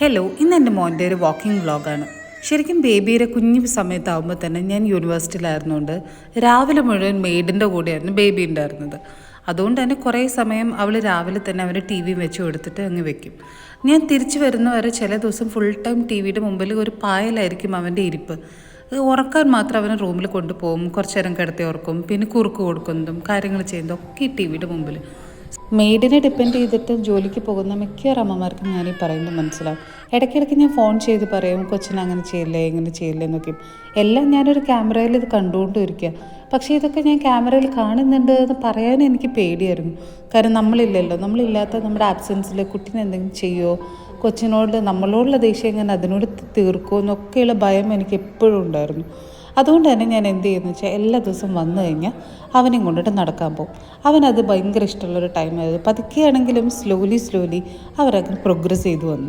Hello ഇന്ന് എന്റെ മോന്റെ ഒരു വാക്കിംഗ് വ്ളോഗാണ് ശരിക്കും ബേബിയുടെ കുഞ്ഞു സമയത്താവുമ്പോൾ തന്നെ ഞാൻ യൂണിവേഴ്സിറ്റിയിലായിരുന്നുകൊണ്ട് രാവിലെ മുഴുവൻ മെയ്ഡിന്റെ കൂടെയായിരുന്നു ബേബി ഉണ്ടായിരുന്നത്. അതുകൊണ്ട് തന്നെ കുറേ സമയം അവൾ രാവിലെ തന്നെ അവന് ടി വി വെച്ച് കൊടുത്തിട്ട് അങ്ങ് വെക്കും. ഞാൻ തിരിച്ചു വരുന്നവരെ ചില ദിവസം ഫുൾ ടൈം ടി വിയുടെ മുമ്പിൽ ഒരു പായലായിരിക്കും അവന്റെ ഇരിപ്പ്. ഉറക്കാൻ മാത്രം അവനെ റൂമിൽ കൊണ്ടുപോകും കുറച്ച് നേരം കിടത്തി ഉറക്കും പിന്നെ കുറുക്ക് കൊടുക്കുന്നതും കാര്യങ്ങൾ ചെയ്യുന്നതും ഒക്കെ ടി വിയുടെ മുമ്പിൽ. മെയ്ഡിനെ ഡിപ്പെൻഡ് ചെയ്തിട്ട് ജോലിക്ക് പോകുന്ന മിക്ക അമ്മമാർക്കും ഞാൻ ഈ പറയുന്നത് മനസ്സിലാവും. ഇടയ്ക്കിടയ്ക്ക് ഞാൻ ഫോൺ ചെയ്ത് പറയും കൊച്ചിനെ അങ്ങനെ ചെയ്യില്ലേ ഇങ്ങനെ ചെയ്യില്ലേ എന്നൊക്കെ. എല്ലാം ഞാനൊരു ക്യാമറയിൽ ഇത് കണ്ടുകൊണ്ടിരിക്കുക പക്ഷേ ഇതൊക്കെ ഞാൻ ക്യാമറയിൽ കാണുന്നുണ്ട് എന്ന് പറയാൻ എനിക്ക് പേടിയായിരുന്നു. കാരണം നമ്മളില്ലല്ലോ. നമ്മളില്ലാത്ത നമ്മുടെ ആബ്സെൻസിൽ കുട്ടീനെ എന്തെങ്കിലും ചെയ്യുമോ കൊച്ചിനോട് നമ്മളോടുള്ള ദേഷ്യം എങ്ങനെ അതിനോട് തീർക്കുമോ എന്നൊക്കെയുള്ള ഭയം എനിക്ക് എപ്പോഴും ഉണ്ടായിരുന്നു. അതുകൊണ്ട് തന്നെ ഞാൻ എന്ത് ചെയ്യുന്നു വെച്ചാൽ എല്ലാ ദിവസവും വന്നു കഴിഞ്ഞാൽ അവനെയും കൊണ്ടിട്ട് നടക്കാൻ പോകും. അവനത് ഭയങ്കര ഇഷ്ടമുള്ളൊരു ടൈമായത് പതുക്കെയാണെങ്കിലും സ്ലോലി സ്ലോലി അവരങ്ങനെ പ്രോഗ്രസ് ചെയ്തു വന്നു.